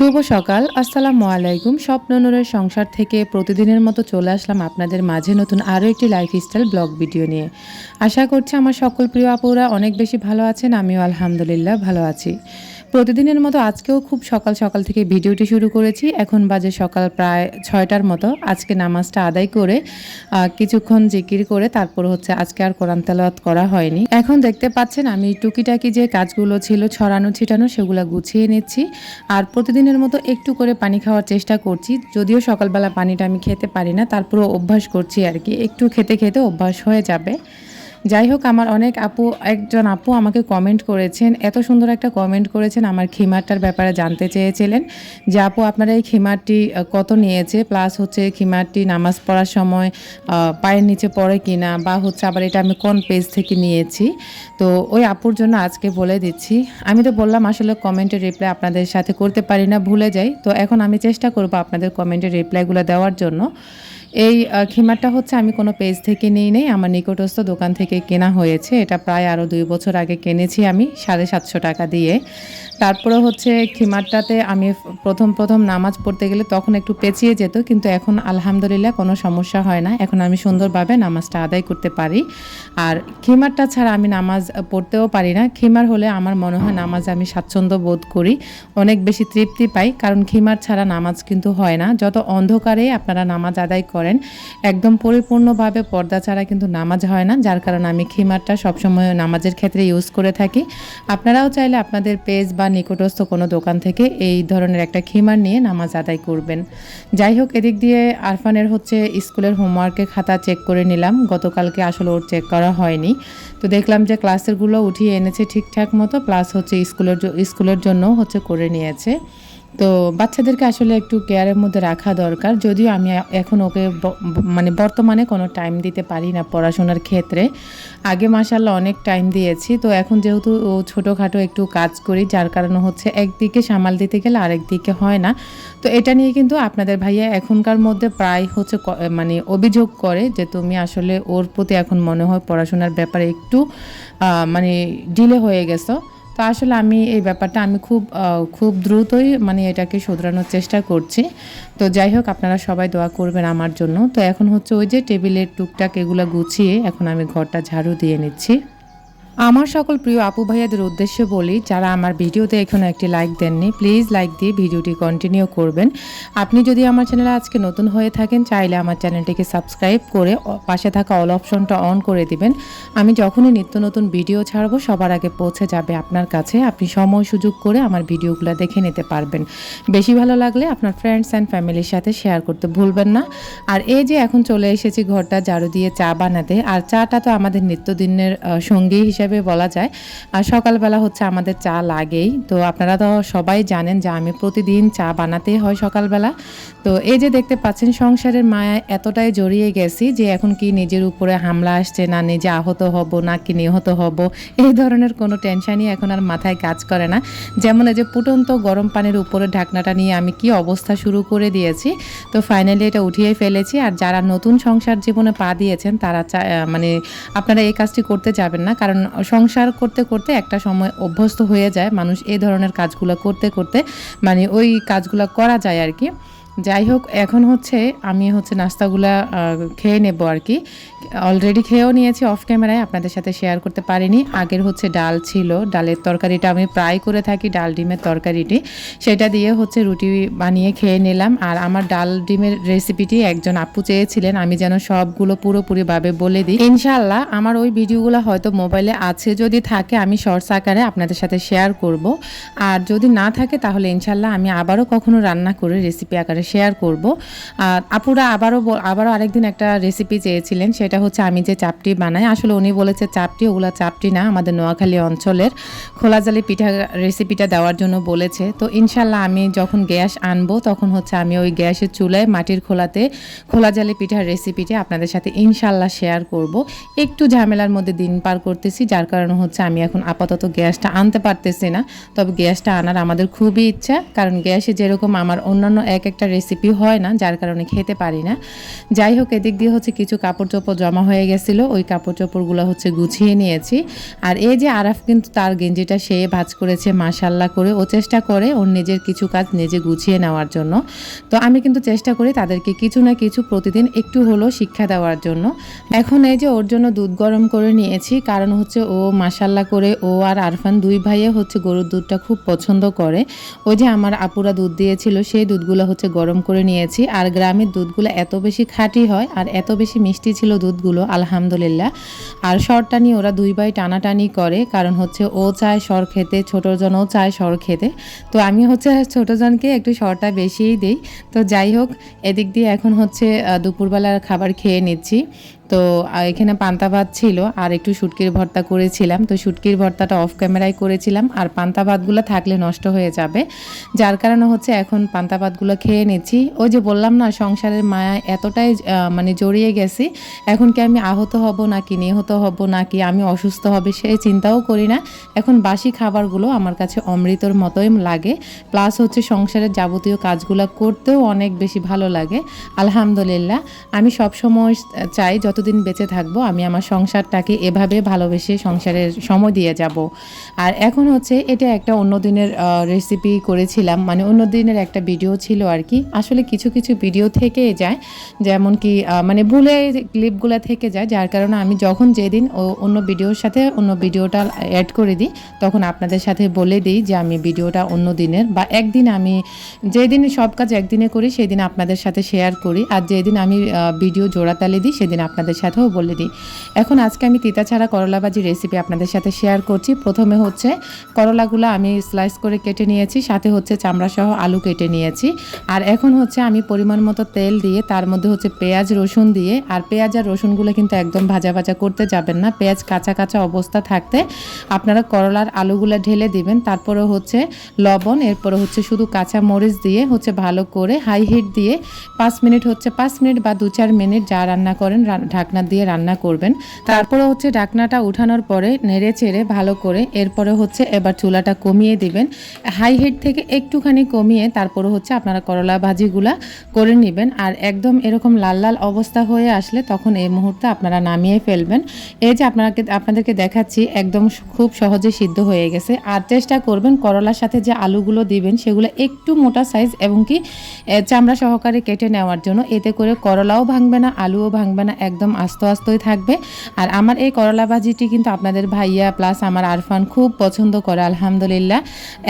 শুভ সকাল, আসসালামু আলাইকুম। স্বপ্ন নূরের সংসার থেকে প্রতিদিনের মতো চলে আসলাম আপনাদের মাঝে নতুন আরও একটি লাইফ স্টাইল ব্লগ ভিডিও নিয়ে। আশা করছি আমার সকল প্রিয় আপুরা অনেক বেশি ভালো আছেন, আমিও আলহামদুলিল্লাহ ভালো আছি। প্রতিদিনের মতো আজকেও খুব সকাল সকাল থেকে ভিডিওটি শুরু করেছি। এখন বাজে সকাল প্রায় ছয়টার মতো। আজকে নামাজটা আদায় করে কিছুক্ষণ জিকির করে তারপর হচ্ছে আজকে আর কোরআন তেলাওয়াত করা হয়নি। এখন দেখতে পাচ্ছেন আমি টুকিটাকি যে কাজগুলো ছিল, ছড়ানো, ছিটানো সেগুলো গুছিয়ে নিচ্ছি। আর প্রতিদিনের মতো একটু করে পানি খাওয়ার চেষ্টা করছি। যদিও সকালবেলা পানিটা আমি খেতে পারি না, তারপরও অভ্যাস করছি আর কি। একটু খেতে খেতে অভ্যাস হয়ে যাবে। যাই হোক আমার অনেক আপু, একজন আপু আমাকে কমেন্ট করেছেন, এত সুন্দর একটা কমেন্ট করেছেন, আমার খিমারটার ব্যাপারে জানতে চেয়েছিলেন যে, আপু, আপনারা এই খিমারটি কত নিয়েছে? প্লাস হচ্ছে খিমারটি নামাজ পড়ার সময় পায়ের নিচে পড়ে কিনা? বা হচ্ছে আবার এটা আমি কোন পেজ থেকে নিয়েছি? তো ওই আপুর জন্য আজকে বলে দিচ্ছি। আমি তো বললাম, আসলে কমেন্টের রিপ্লাই আপনাদের সাথে করতে পারি না, ভুলে যাই। তো এখন আমি চেষ্টা করব আপনাদের কমেন্টের রিপ্লাইগুলো দেওয়ার জন্য। এই খিমারটা হচ্ছে আমি কোনো পেজ থেকে নিই, নেই। আমার নিকটস্থ দোকান থেকে কেনা হয়েছে। এটা প্রায় আরও দুই বছর আগে কিনেছি আমি, সাড়ে সাতশো টাকা দিয়ে। তারপরে হচ্ছে খিমারটাতে আমি প্রথম প্রথম নামাজ পড়তে গেলে তখন একটু পেঁচিয়ে যেত, কিন্তু এখন আলহামদুলিল্লাহ কোনো সমস্যা হয় না। এখন আমি সুন্দরভাবে নামাজটা আদায় করতে পারি। আর খিমারটা ছাড়া আমি নামাজ পড়তেও পারি না। খিমার হলে আমার মনে হয় নামাজ আমি স্বাচ্ছন্দ্য বোধ করি, অনেক বেশি তৃপ্তি পাই। কারণ খিমার ছাড়া নামাজ কিন্তু হয় না। যত অন্ধকারে আপনারা নামাজ আদায় করেন একদম পরিপূর্ণভাবে পর্দা ছাড়া কিন্তু নামাজ হয় না, যার কারণে আমি খিমারটা সবসময় নামাজের ক্ষেত্রে ইউজ করে থাকি। আপনারাও চাইলে আপনাদের পেজ বা নিকটস্থ কোনো দোকান থেকে এই ধরনের একটা খিমার নিয়ে নামাজ আদায় করবেন। যাই হোক, এদিক দিয়ে আরফানের হচ্ছে স্কুলের হোমওয়ার্কের খাতা চেক করে নিলাম। গতকালকে আসলে ওর চেক করা হয়নি। তো দেখলাম যে ক্লাসেরগুলো উঠিয়ে এনেছে ঠিকঠাক মতো প্লাস হচ্ছে স্কুলের স্কুলের জন্য হচ্ছে করে নিয়েছে। তো বাচ্চাদেরকে আসলে একটু কেয়ারের মধ্যে রাখা দরকার। যদিও আমি এখন ওকে মানে বর্তমানে কোনো টাইম দিতে পারি না পড়াশোনার ক্ষেত্রে। আগে মাসাল্লাহ অনেক টাইম দিয়েছি। তো এখন যেহেতু ও ছোটোখাটো একটু কাজ করি, যার কারণে হচ্ছে একদিকে সামাল দিতে গেলে আরেক দিকে হয় না। তো এটা নিয়ে কিন্তু আপনাদের ভাইয়া এখনকার মধ্যে প্রায় হচ্ছে মানে অভিযোগ করে যে তুমি আসলে ওর প্রতি এখন মনে হয় পড়াশোনার ব্যাপারে একটু মানে ডিলে হয়ে গেছো। তো আসলে আমি এই ব্যাপারটা আমি খুব খুব দ্রুতই মানে এটাকে শোধরানোর চেষ্টা করছি। তো যাই হোক, আপনারা সবাই দোয়া করবেন আমার জন্য। তো এখন হচ্ছে ওই যে টেবিলের টুকটাক এগুলো গুছিয়ে এখন আমি ঘরটা ঝাড়ু দিয়ে নিচ্ছি। আমার সকল প্রিয় আপু ভাইয়াদের উদ্দেশ্যে বলি, যারা আমার ভিডিওতে এখনও একটি লাইক দেননি প্লিজ লাইক দিয়ে ভিডিওটি কন্টিনিউ করবেন। আপনি যদি আমার চ্যানেলে আজকে নতুন হয়ে থাকেন, চাইলে আমার চ্যানেলটিকে সাবস্ক্রাইব করে পাশে থাকা অল অপশনটা অন করে দিবেন। আমি যখনই নিত্য নতুন ভিডিও ছাড়বো, সবার আগে পৌঁছে যাবে আপনার কাছে। আপনি সময় সুযোগ করে আমার ভিডিওগুলো দেখে নিতে পারবেন। বেশি ভালো লাগলে আপনার ফ্রেন্ডস অ্যান্ড ফ্যামিলির সাথে শেয়ার করতে ভুলবেন না। আর এই যে এখন চলে এসেছি ঘরটা, ঝাড়ু দিয়ে চা বানাতে। আর চাটা তো আমাদের নিত্যদিনের সঙ্গী হিসাবে বলা যায়। আর সকালবেলা হচ্ছে আমাদের চা লাগেই। তো আপনারা তো সবাই জানেন যে আমি প্রতিদিন চা বানাতেই হয় সকালবেলা। তো এই যে দেখতে পাচ্ছেন সংসারের মায়া এতটাই জড়িয়ে গেছি যে এখন কি নিজের উপরে হামলা আসছে, না নিজে আহত হব, না কি নিহত হব, এই ধরনের কোনো টেনশনই এখন আর মাথায় কাজ করে না। যেমন এই যে ফুটন্ত গরম পানির উপরে ঢাকনাটা নিয়ে আমি কি অবস্থা শুরু করে দিয়েছি। তো ফাইনালি এটা উঠিয়ে ফেলেছি। আর যারা নতুন সংসার জীবনে পা দিয়েছেন, তারা মানে আপনারা এই কাজটি করতে যাবেন না। কারণ সংসার করতে করতে একটা সময় অভ্যস্ত হয়ে যায়। মানুষ এই ধরনের কাজগুলো করতে করতে মানে ওই কাজগুলো করা যায় আর কি। যাই হোক, এখন হচ্ছে আমি হচ্ছে নাস্তাগুলা খেয়ে নেব আর কি। অলরেডি খেয়েও নিয়েছি অফ ক্যামেরায় আপনাদের সাথে শেয়ার করতে পারিনি। আগের হচ্ছে ডাল ছিল, ডালের তরকারিটা আমি প্রায় করে থাকি, ডাল ডিমের তরকারিটি। সেটা দিয়ে হচ্ছে রুটি বানিয়ে খেয়ে নিলাম। আর আমার ডাল ডিমের রেসিপিটি একজন আপু চেয়েছিলেন, আমি যেন সবগুলো পুরোপুরিভাবে বলে দিই। ইনশাল্লাহ আমার ওই ভিডিওগুলো হয়তো মোবাইলে আছে, যদি থাকে, আমি শর্টস আকারে আপনাদের সাথে শেয়ার করব। আর যদি না থাকে, তাহলে ইনশাল্লাহ আমি আবারও কখনো রান্না করে রেসিপি আকারে শেয়ার করব। আর আপুরা আবারও আবারও আরেকদিন একটা রেসিপি চেয়েছিলেন, সেটা হচ্ছে আমি যে চাপটি বানাই, আসলে উনি বলেছে চাপটি, ওগুলা চাপটি না, আমাদের নোয়াখালী অঞ্চলের খোলাজালি পিঠা রেসিপিটা দেওয়ার জন্য বলেছে। তো ইনশাল্লাহ আমি যখন গ্যাস আনব, তখন হচ্ছে আমি ওই গ্যাসের চুলায় মাটির খোলাতে খোলাজালি পিঠার রেসিপিটি আপনাদের সাথে ইনশাল্লাহ শেয়ার করব। একটু ঝামেলার মধ্যে দিন পার করতেছি, যার কারণে হচ্ছে আমি এখন আপাতত গ্যাসটা আনতে পারতেছি না। তবে গ্যাসটা আনার আমাদের খুবই ইচ্ছা, কারণ গ্যাসে যেরকম আমার অন্যান্য এক একটা রেসিপি হয় না, যার কারণে খেতে পারি না। যাই হোক, এদিক দিয়ে হচ্ছে কিছু কাপড় চোপড় জমা হয়ে গেছিল, ওই কাপড় চোপড়গুলো হচ্ছে গুছিয়ে নিয়েছি। আর এই যে আরাফ কিন্তু তার গেঞ্জিটা সে ভাজ করেছে মাসাল্লাহ করে, ও চেষ্টা করে ওর নিজের কিছু কাজ নিজে গুছিয়ে নেওয়ার জন্য। তো আমি কিন্তু চেষ্টা করি তাদেরকে কিছু না কিছু প্রতিদিন একটু হলেও শিক্ষা দেওয়ার জন্য। এখন এই যে ওর জন্য দুধ গরম করে নিয়েছি, কারণ হচ্ছে ও মাসাল্লাহ করে ও আর আরফান দুই ভাইয়ে হচ্ছে গরুর দুধটা খুব পছন্দ করে। ওই যে আমার আপুরা দুধ দিয়েছিল, সেই দুধগুলো হচ্ছে গরম করে নিয়েছি। আর গ্রামের দুধগুলো এত বেশি খাঁটি হয় আর এত বেশি মিষ্টি ছিল দুধগুলো আলহামদুলিল্লাহ। আর সরটা নিয়ে ওরা দুই ভাই টানাটানি করে, কারণ হচ্ছে ও চায় সর খেতে ছোটোজনও চায় সর খেতে। তো আমি হচ্ছে ছোটো জনকে একটু সরটা বেশিই দিই। তো যাই হোক, এদিক দিয়ে এখন হচ্ছে দুপুরবেলার খাবার খেয়ে নিচ্ছি। তো এখানে পান্তা ভাত ছিল আর একটু শুটকির ভর্তা করেছিলাম। তো শুটকির ভর্তাটা অফ ক্যামেরায় করেছিলাম আর পান্তা ভাতগুলো থাকলে নষ্ট হয়ে যাবে। যার কারণে হচ্ছে এখন পান্তা ভাতগুলো খেয়ে নিচ্ছি। ওই যে বললাম না, সংসারের মায়া এতটাই মানে জড়িয়ে গেছি। এখন কি আমি আহত হব নাকি নিহত হব নাকি আমি অসুস্থ হবে সেই চিন্তাও করি না। এখন বাসি খাবারগুলো আমার কাছে অমৃতর মতোই লাগে। প্লাস হচ্ছে সংসারের যাবতীয় কাজগুলো করতেও অনেক বেশি ভালো লাগে। আলহামদুলিল্লাহ। আমি সবসময় চাই যতদিন বেঁচে থাকব, আমি আমার সংসারটাকে এভাবে ভালোবেসে সংসারের সময় দিয়ে যাব। আর এখন হচ্ছে এটা একটা অন্য দিনের রেসিপি করেছিলাম। মানে অন্য দিনের একটা ভিডিও ছিল আর কি। আসলে কিছু কিছু ভিডিও থেকে যায়। যেমন কি মানে ভুলে ক্লিপগুলো থেকে যায়। যার কারণে আমি যখন যেদিন ও অন্য ভিডিওর সাথে অন্য ভিডিওটা অ্যাড করে দিই, তখন আপনাদের সাথে বলে দিই যে আমি ভিডিওটা অন্য দিনের বা একদিন আমি যেদিন সব কাজ একদিনে করি, সেদিন আপনাদের সাথে শেয়ার করি। আর যেদিন আমি ভিডিও জোড়াতালি দিই, সেদিন আপনাদের সাথেও বলে দিই। এখন আজকে আমি তিতা ছাড়া করলা ভাজি রেসিপি আপনাদের সাথে শেয়ার করছি। প্রথমে হচ্ছে করলাগুলো আমি স্লাইস করে কেটে নিয়েছি, সাথে হচ্ছে চামড়া সহ আলু কেটে নিয়েছি। আর এখন হচ্ছে আমি পরিমাণ মতো তেল দিয়ে, তার মধ্যে হচ্ছে পেঁয়াজ, রসুন দিয়ে, আর পেঁয়াজ আর রসুনগুলো কিন্তু একদম ভাজা ভাজা করতে যাবেন না। পেঁয়াজ কাঁচা কাঁচা অবস্থা থাকতে আপনারা করলার আলুগুলো ঢেলে দিবেন তারপরে হচ্ছে লবণ, এরপরে হচ্ছে শুধু কাঁচা মরিচ দিয়ে হচ্ছে ভালো করে হাই হিট দিয়ে পাঁচ মিনিট হচ্ছে, পাঁচ মিনিট বা দু চার মিনিট যা রান্না করেন ঢাকনা দিয়ে রান্না করবেন। তারপরে হচ্ছে ঢাকনাটা উঠানোর পরে নেড়ে চেড়ে ভালো করে এরপরে হচ্ছে এবার চুলাটা কমিয়ে দিবেন। হাই হিট থেকে একটুখানি কমিয়ে তারপরে হচ্ছে আপনারা করলা ভাজিগুলা করে নেবেন। আর একদম এরকম লাল লাল অবস্থা হয়ে আসলে তখন এই মুহূর্তে আপনারা নামিয়ে ফেলবেন। এই যে আপনাকে আপনাদেরকে দেখাচ্ছি, একদম খুব সহজে সিদ্ধ হয়ে গেছে। আর চেষ্টা করবেন করলার সাথে যে আলুগুলো দিবেন, সেগুলো একটু মোটা সাইজ এবং কি চামড়া সহকারে কেটে নেওয়ার জন্য। এতে করে করলাও ভাঙবে না, আলুও ভাঙবে না, একদম আস্ত আস্তই থাকবে। আর আমার এই করলা ভাজিটি কিন্তু আপনাদের ভাইয়া প্লাস আমার আরফান খুব পছন্দ করে, আলহামদুলিল্লাহ।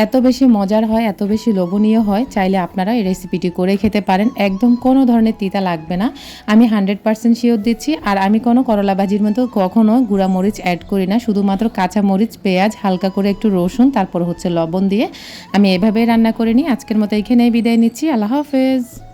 এত বেশি মজার হয়, এত বেশি লোভনীয় হয়, চাইলে আপনারা এই রেসিপিটি করে খেতে পারেন। একদম কোনো ধরনের তিতা লাগবে না। আমি হান্ড্রেড পার্সেন্ট শিওর দিচ্ছি। আর আমি কোনো করলা ভাজির মতো কখনো গুঁড়া মরিচ অ্যাড করি না। শুধুমাত্র কাঁচা মরিচ পেঁয়াজ, হালকা করে একটু রসুন, তারপর হচ্ছে লবণ দিয়ে আমি এভাবেই রান্না করে নিই। আজকের মতো এখানেই বিদায় নিচ্ছি। আল্লাহ হাফেজ।